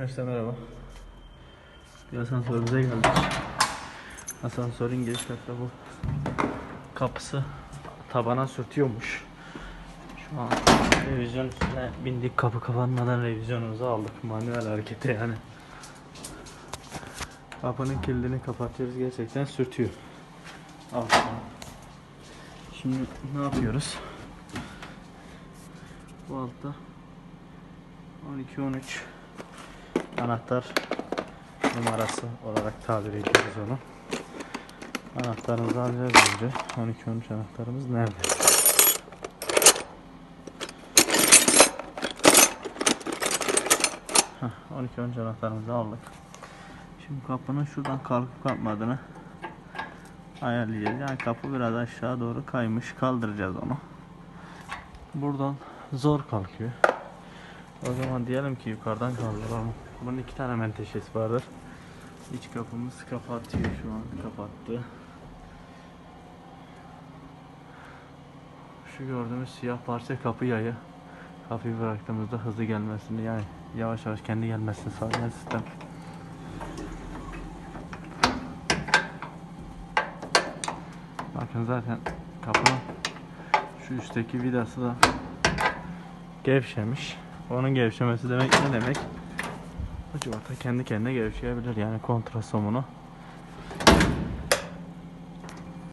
Arkadaşlar merhaba. Bir asansörümüze geldik. Asansörün giriş katta bu kapısı tabana sürtüyormuş. Şu an revizyon üstüne bindik kapı kapanmadan revizyonumuzu aldık. Manuel hareketi yani. Kapının kilidini kapatıyoruz gerçekten sürtüyor. Al. Şimdi ne yapıyoruz? Bu altta 12 13 anahtar numarası olarak tabir ediyoruz onu. Anahtarımızı alacağız önce. 12 13 anahtarımız nerede? Heh, 12 13 anahtarımızı aldık. Şimdi kapının şuradan kalkıp kalkmadığını ayarlayacağız. Yani kapı biraz aşağı doğru kaymış. Kaldıracağız onu. Buradan zor kalkıyor. O zaman diyelim ki yukarıdan kaldıralım. Bunun iki tane menteşesi vardır. İç kapımız kapatıyor şu an. Kapattı. Şu gördüğümüz siyah parça kapı yayı. Kapıyı bıraktığımızda hızlı gelmesini yani yavaş yavaş kendi gelmesini sağlayan sistem. Bakın zaten kapının şu üstteki vidası da gevşemiş. Onun gevşemesi demek ne demek? Bu civata kendi kendine gevşeyebilir yani kontrasomunu